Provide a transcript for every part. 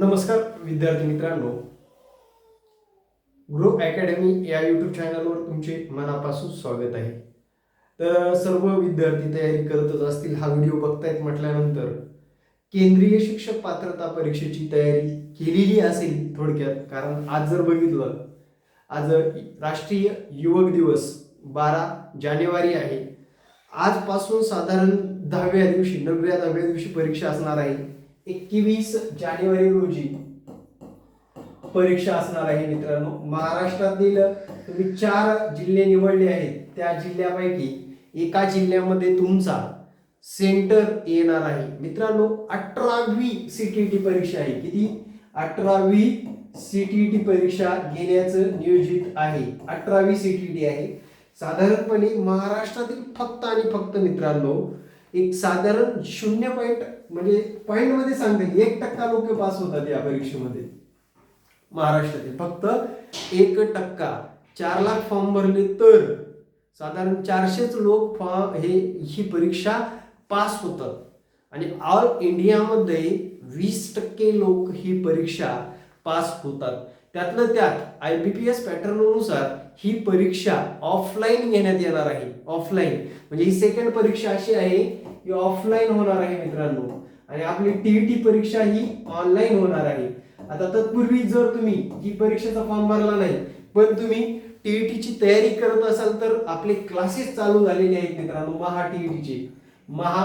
नमस्कार विद्यार्थी मित्रांनो. ग्रो अकॅडमी या यूट्यूब चॅनलवर तुमचे मनापासून स्वागत आहे. तर सर्व विद्यार्थी तयारी करतच असतील हा व्हिडिओ बघतायत म्हटल्यानंतर केंद्रीय शिक्षक पात्रता परीक्षेची तयारी केलेली असेल थोडक्यात कारण आज जर बघितलं आज राष्ट्रीय युवक दिवस बारा जानेवारी आहे. आजपासून साधारण दहाव्या दिवशी नवव्या दहाव्या दिवशी परीक्षा असणार आहे. एकवीस जानेवारी रोजी परीक्षा असणार आहे मित्रांनो. महाराष्ट्रातील तुम्ही चार जिल्हे निवडले आहेत. त्या जिल्ह्यापैकी एका जिल्ह्यामध्ये तुमचा सेंटर येणार आहे. मित्रांनो अठरावी सीटीटी परीक्षा आहे. किती? अठरावी सीटीटी परीक्षा घेण्याचं नियोजित आहे. अठरावी सीटीटी आहे. साधारणपणे महाराष्ट्रातील फक्त आणि फक्त मित्रांनो एक साधारण शून्य पॉईंट म्हणजे पॉईंटमध्ये एक टक्का लोक पास होतात या परीक्षेमध्ये. महाराष्ट्रातील. फक्त एक टक्का. चार लाख फॉर्म भरले तर साधारण चारशेच लोक फॉर्म हे ही परीक्षा पास होतात. आणि ऑल इंडियामध्ये वीस टक्के लोक ही परीक्षा पास होतात. त्यातलं त्यात आय बी पी एस पॅटर्ननुसार ही परीक्षा ऑफलाईन घेण्यात येणार आहे. ऑफलाईन. म्हणजे ही सेकंड परीक्षा अशी आहे ही ऑफलाईन होणार आहे मित्रांनो. आणि आपली टीईटी परीक्षा ही ऑनलाईन होणार आहे. आता तत्पूर्वी जर तुम्ही ही परीक्षेचा फॉर्म भरला नाही पण तुम्ही टीईटीची तयारी करत असाल तर आपले क्लासेस चालू झालेले आहेत मित्रांनो. महा टीईटीचे महा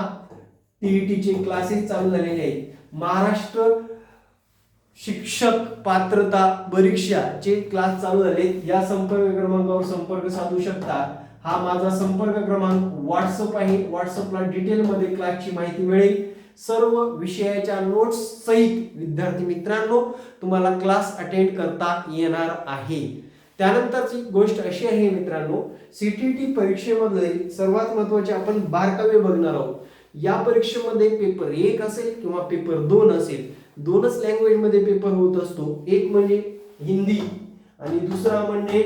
टीईटीचे क्लासेस चालू झालेले आहेत. महाराष्ट्र शिक्षक पात्रता परीक्षाचे क्लास चालू झाले या संपर्क क्रमांकावर संपर्क साधू शकता. हा माझा संपर्क क्रमांक व्हॉट्सअप आहे. व्हॉट्सअपला डिटेलमध्ये क्लासची माहिती मिळेल. सर्व विषयाच्या नोट्स सहित विद्यार्थी मित्रांनो तुम्हाला क्लास अटेंड करता येणार आहे. त्यानंतरची गोष्ट अशी आहे मित्रांनो सी टी टी परीक्षेमध्ये सर्वात महत्त्वाचे आपण बारकावे बघणार आहोत. या परीक्षेमध्ये पेपर एक असेल किंवा पेपर दोन असेल दोनच लँग्वेजमध्ये पेपर होत असतो. एक म्हणजे हिंदी. आणि दुसरा म्हणजे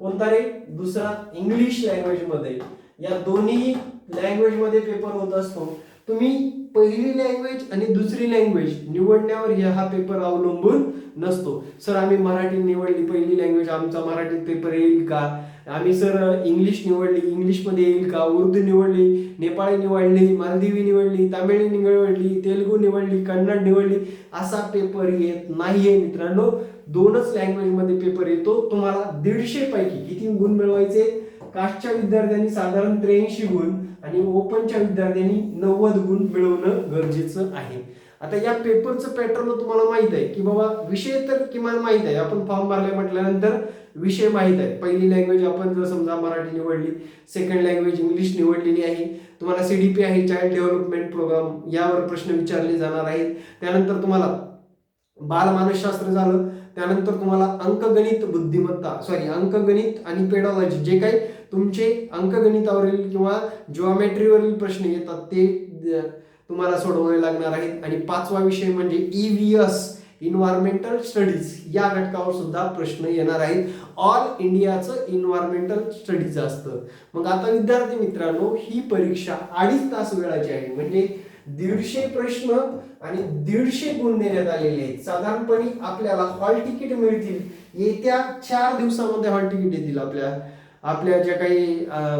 कोणता रे? दुसरा इंग्लिश लँग्वेजमध्ये. या दोन्ही लँग्वेजमध्ये पेपर होत असतो. तुम्ही पहिली लँग्वेज आणि दुसरी लँग्वेज निवडण्यावर हा पेपर अवलंबून नसतो. सर आम्ही मराठी निवडली पहिली लँग्वेज आमचा मराठीत पेपर येईल का? आम्ही सर इंग्लिश निवडली इंग्लिशमध्ये येईल का? उर्दू निवडली नेपाळी निवडली मालदिवी निवडली तामिळी निवडली तेलुगू निवडली कन्नड निवडली असा पेपर येत नाहीये मित्रांनो. दोनच लँग्वेजमध्ये पेपर येतो. तुम्हाला दीडशे पैकी किती गुण मिळवायचे? कास्टच्या विद्यार्थ्यांनी साधारण त्र्याऐंशी गुण आणि ओपनच्या विद्यार्थ्यांनी नव्वद गुण मिळवणं गरजेचं आहे. आता या पेपरचं पॅटर्न तुम्हाला माहीत आहे की बाबा विषय तर किमान माहीत आहे. आपण फॉर्म भरले म्हटल्यानंतर विषय माहीत आहे. पहिली लँग्वेज आपण जर समजा मराठी निवडली सेकंड लँग्वेज इंग्लिश निवडलेली आहे. तुम्हाला सी डी पी आहे चाइल्ड डेव्हलपमेंट प्रोग्राम यावर प्रश्न विचारले जाणार आहेत. त्यानंतर तुम्हाला बालमानसशास्त्र झालं. त्यानंतर तुम्हाला अंकगणित बुद्धिमत्ता सॉरी अंकगणित आणि पेडॉलॉजी जे काही तुमचे अंकगणितावरील किंवा जिओमेट्रीवरील प्रश्न येतात ते तुम्हाला सोडवावे लागणार आहेत. आणि पाचवा विषय म्हणजे EVS E V S environmental studies या घटकावर सुद्धा प्रश्न येणार आहेत. ऑल इंडियाचं इन्व्हायरमेंटल स्टडीज असतं. मग आता विद्यार्थी मित्रांनो ही परीक्षा अडीच तास वेळाची आहे. म्हणजे दीडशे प्रश्न आणि दीडशे गुण देण्यात आलेले आहेत. साधारणपणे आपल्याला हॉल तिकीट मिळतील. येत्या चार दिवसामध्ये हॉल तिकीट येतील आपल्या आपल्या ज्या काही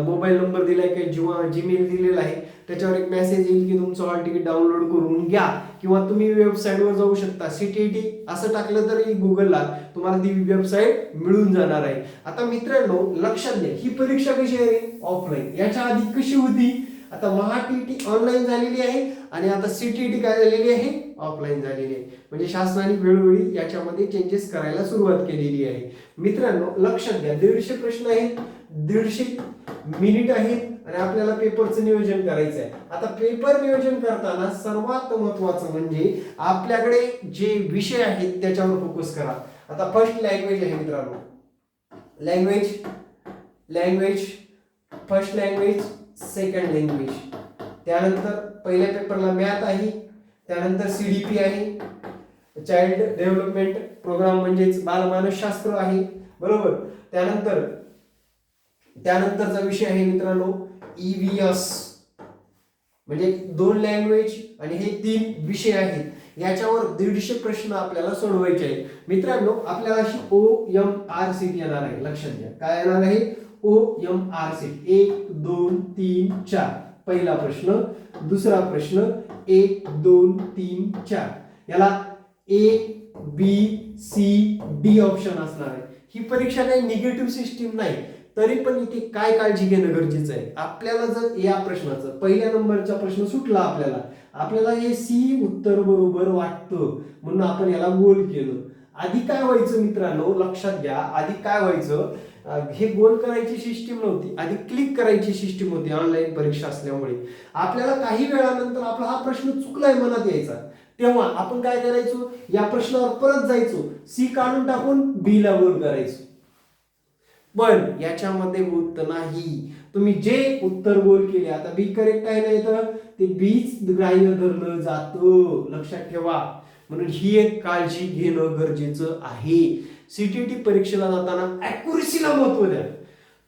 मोबाईल नंबर दिलाय काही जिवा जीमेल दिलेला आहे त्याच्यावर एक मेसेज येईल की तुमचं हॉल तिकीट डाउनलोड करून घ्या. किंवा तुम्ही वेबसाईटवर जाऊ शकता. सीटीटी असं टाकलं तरी गुगलला तुम्हाला ती वेबसाईट मिळून जाणार आहे. आता मित्रांनो लक्षात घ्या. ही परीक्षा कशी आहे ऑफलाईन. याच्या आधी कशी होती? आता महाटीटी ऑनलाईन झालेली आहे आणि आता सी टी टी काय झालेली आहे? ऑफलाईन झालेली आहे. म्हणजे शासनाने वेळोवेळी याच्यामध्ये चेंजेस करायला सुरुवात केलेली आहे. मित्रांनो लक्षात घ्या दीडशे प्रश्न आहेत दीडशे मिनिट आहेत आणि आपल्याला पेपरचं नियोजन करायचं आहे. आता पेपर नियोजन करताना सर्वात महत्वाचं म्हणजे आपल्याकडे जे विषय आहेत त्याच्यावर फोकस करा. आता फर्स्ट लँग्वेज आहे मित्रांनो. Language language first language second language त्यानंतर पहिल्या पेपरला मॅथ आहे त्यानंतर सी डी पी आहे. चाइल्ड डेव्हलपमेंट प्रोग्राम म्हणजेच बालमानसशास्त्र आहे बरोबर? त्यानंतर त्यानंतरचा विषय आहे मित्रांनो ई व्ही एस म्हणजे दोन लँग्वेज आणि हे तीन विषय आहेत. याच्यावर दीडशे प्रश्न आपल्याला सोडवायचे आहेत. मित्रांनो आपल्याला अशी ओ एम आर सीट येणार आहे. लक्षात घ्या. काय येणार आहे? ओ एम आर सी एक दोन तीन चार. पहिला प्रश्न. दुसरा प्रश्न. एक दोन तीन चार. याला A B C D option असणार आहे. ही परीक्षा काही निगेटिव्ह सिस्टीम नाही. तरी पण इथे काय काळजी घेणं गरजेचं आहे? आपल्याला जर या प्रश्नाचं पहिल्या नंबरचा प्रश्न सुटला आपल्याला आपल्याला हे सी उत्तर बरोबर वाटतं. म्हणून आपण याला गोल केलं. आधी काय व्हायचं मित्रांनो? लक्षात घ्या. आधी काय व्हायचं? हे गोल करायची सिस्टीम नव्हती आधी क्लिक करायची सिस्टीम होती ऑनलाईन परीक्षा असल्यामुळे. आपल्याला काही वेळानंतर आपला हा प्रश्न चुकलाय मनात यायचा. तेव्हा आपण काय करायचो? या प्रश्नावर परत जायचो. सी काढून टाकून बी ला गोल करायचो. पण याच्यामध्ये होत नाही. तुम्ही जे उत्तर गोल केले आता बी करेक्ट आहे नाही तर ते बीच ग्राह्य धरलं जातं. लक्षात ठेवा. म्हणून ही एक काळजी घेणं गरजेचं आहे. सीटीटी परीक्षेला जाताना ॲक्युरेसीला महत्त्व द्या.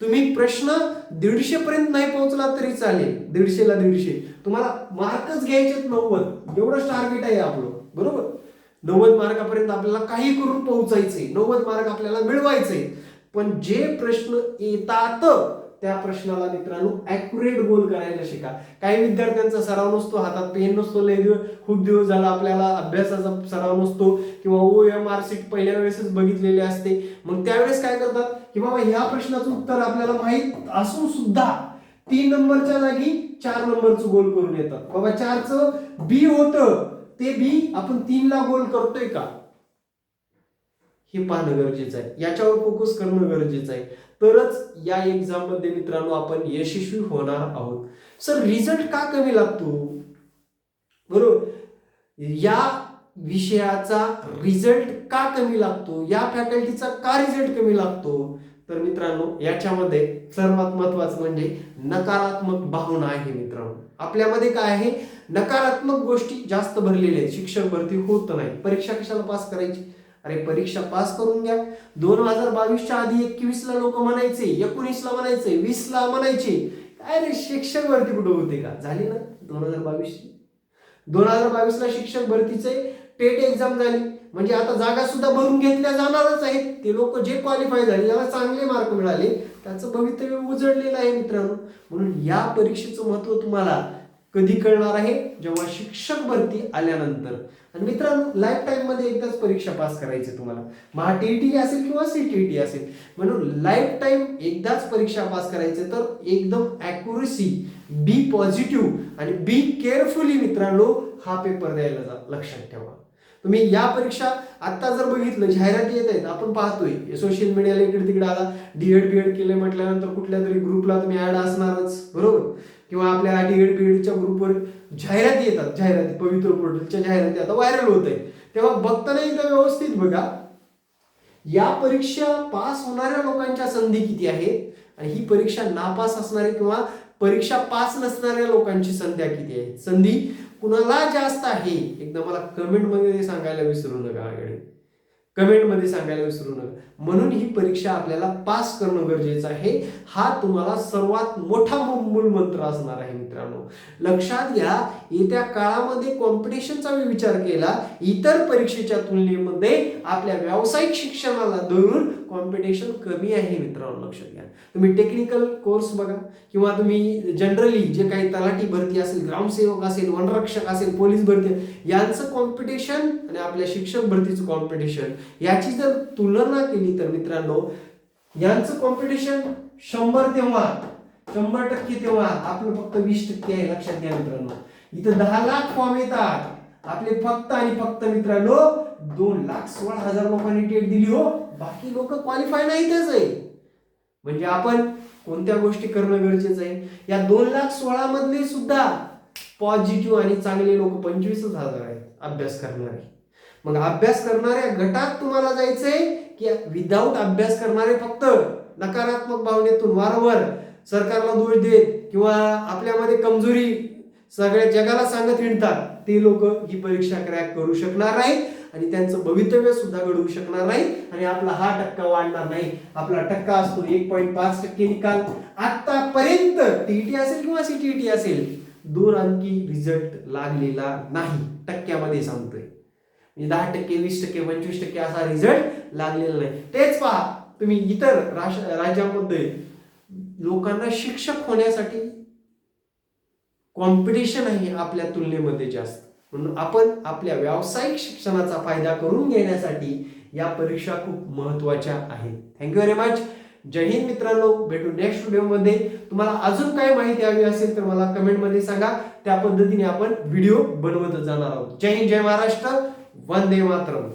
तुम्ही प्रश्न दीडशे पर्यंत नाही पोहोचला तरी चालेल. दीडशेला दीडशे. तुम्हाला मार्कच घ्यायचे नव्वद. एवढंच टार्गेट आहे आपलं. बरोबर? नव्वद मार्कापर्यंत आपल्याला काही करून पोहोचायचंय. नव्वद मार्क आपल्याला मिळवायचे पण जे प्रश्न येतात त्या प्रश्नाला मित्रांनो अॅक्युरेट गोल करायला शिका. काही विद्यार्थ्यांचा सराव नसतो हातात पेन नसतो लय दिवस खूप दिवस झाला आपल्याला अभ्यासाचा सराव नसतो किंवा ओ एम आर सीट पहिल्या वेळेसच बघितलेले असते. मग त्यावेळेस काय करतात? की बाबा ह्या प्रश्नाचं उत्तर आपल्याला माहीत असून सुद्धा तीन नंबरच्या जागी चार नंबरचं गोल करून येतात. बाबा चारचं बी होतं. ते बी आपण तीनला गोल करतोय का? हे पाहणं गरजेचं आहे. याच्यावर फोकस करणं गरजेचं आहे. तरच या एक्झाममध्ये मित्रांनो आपण यशस्वी होणार आहोत. सर रिझल्ट का कमी लागतो? बरोबर? या विषयाचा रिझल्ट का कमी लागतो? या फॅकल्टीचा का रिझल्ट कमी लागतो? तर मित्रांनो याच्यामध्ये सर्वात महत्वाचं म्हणजे नकारात्मक भावना आहे मित्रांनो. आपल्यामध्ये काय आहे? नकारात्मक गोष्टी जास्त भरलेल्या आहेत. शिक्षक भरती होत नाही. परीक्षा कशाला पास करायची? अरे परीक्षा पास करून घ्या. दोन हजार बावीसच्या आधी एकवीस ला लोक म्हणायचे एकोणीस ला म्हणायचे वीस ला म्हणायचे. काय रे शिक्षक भरती कुठं होते का? झाली ना दोन हजार बावीस दोन हजार बावीस ला शिक्षक भरतीचे टेट एक्झाम झाली. म्हणजे आता जागा सुद्धा भरून घेतल्या जाणारच आहेत. ते लोक जे क्वालिफाय झाले ज्याला चांगले मार्क मिळाले त्याचं भवितव्य उजळलेलं आहे मित्रांनो. म्हणून या परीक्षेचं महत्त्व तुम्हाला कधी कळणार आहे? जेव्हा शिक्षक भरती आल्यानंतर. आणि मित्रांनो लाईफ टाईममध्ये एकदाच परीक्षा पास करायची तुम्हाला. महा टीईटी असेल किंवा सीटीईटी असेल. म्हणून लाईफ टाईम एकदाच परीक्षा पास करायचे तर एकदम अॅक्युरेसी बी पॉझिटिव्ह आणि बी केअरफुली मित्रांनो हा पेपर द्यायला जा लक्षात ठेवा. तुम्ही या परीक्षा आता जर बघितलं जाहिराती येत आहेत आपण पाहतोय. सोशल मीडियाला इकडे तिकडे आला डीएड बीएड केले म्हटल्यानंतर कुठल्या तरी ग्रुपला तुम्ही ऍड असणारच बरोबर? किंवा आपल्या डीएड बीएडच्या ग्रुपवर जाहिराती येतात जाहिराती पवित्र पोर्टलच्या जाहिराती आता व्हायरल होत आहे तेव्हा बघताना एकदा व्यवस्थित बघा. या परीक्षा पास होणाऱ्या लोकांच्या संधी किती आहेत? आणि ही परीक्षा नापास असणारे किंवा परीक्षा पास नसणाऱ्या लोकांची संध्या किती आहे? संधी कुणाला जास्त आहे? एकदा मला कमेंटमध्ये सांगायला विसरू नका कमेंटमध्ये कमेंटमध्ये सांगायला विसरू नका. म्हणून ही परीक्षा आपल्याला पास करणं गरजेचं आहे. हा तुम्हाला सर्वात मोठा मूल मंत्र असणार आहे मित्रांनो. लक्षात घ्या येत्या काळामध्ये कॉम्पिटिशनचा मी विचार केला इतर परीक्षेच्या तुलनेमध्ये आपल्या व्यावसायिक शिक्षणाला धरून कॉम्पिटिशन कमी आहे मित्रांनो लक्षात घ्या. तुम्ही टेक्निकल कोर्स बघा किंवा तुम्ही जनरली जे काही तलाठी भरती असेल ग्रामसेवक असेल वनरक्षक असेल पोलीस भरती यांचं कॉम्पिटिशन आणि आपल्या शिक्षक भरतीचं कॉम्पिटिशन याची जर तुलना केली तर मित्रांनो यांचं कॉम्पिटिशन शंभर तेव्हा शंभर टक्के तेव्हा आपलं फक्त वीस टक्के आहे लक्षात घ्या मित्रांनो. इथं दहा लाख फॉर्म येतात. आपले फक्त आणि फक्त मित्रांनो दोन लाख सोळा हजार लोकांनी टेट दिली हो. बाकी लोक क्वालिफाय नाहीतच आहे म्हणजे आपण कोणत्या गोष्टी करणं गरजेचं आहे? या दोन लाख सोळा मधले सुद्धा पॉझिटिव्ह आणि चांगले लोक पंचवीसच हजार आहेत अभ्यास करणारे. मग अभ्यास करणाऱ्या गटात तुम्हाला जायचंय की विदाऊट अभ्यास करणारे फक्त नकारात्मक भावनेतून वारंवार सरकारला दोष देत किंवा आपल्यामध्ये कमजोरी सगळ्या जगाला सांगत हिंडतात. ते लोक ही परीक्षा क्रॅक करू शकणार नाहीत आणि त्यांचं भवितव्य सुद्धा घडवू शकणार नाही आणि आपला हा टक्का वाढणार नाही. आपला टक्का असतो एक पॉईंट पाच टक्के निकाल. आतापर्यंत टीईटी असेल किंवा सीटीईटी असेल दोन अंकी रिझल्ट लागलेला नाही टक्क्यामध्ये सांगतोय. म्हणजे दहा टक्के वीस टक्के पंचवीस टक्के असा रिझल्ट लागलेला नाही. तेच पहा तुम्ही इतर राश- राज्यामध्ये लोकांना शिक्षक होण्यासाठी कॉम्पिटिशन आहे आपल्या तुलनेमध्ये जास्त. म्हणून आपण आपल्या व्यावसायिक शिक्षणाचा फायदा करून घेण्यासाठी या परीक्षा खूप महत्त्वाच्या आहेत. थँक्यू व्हेरी मच जय हिंद मित्रांनो. भेटू नेक्स्ट व्हिडिओमध्ये तुम्हाला अजून काय माहिती हवी असेल तर मला कमेंटमध्ये सांगा. त्या पद्धतीने आपण व्हिडिओ बनवत जाणार आहोत. जय हिंद जय महाराष्ट्र. वंदे मातरम.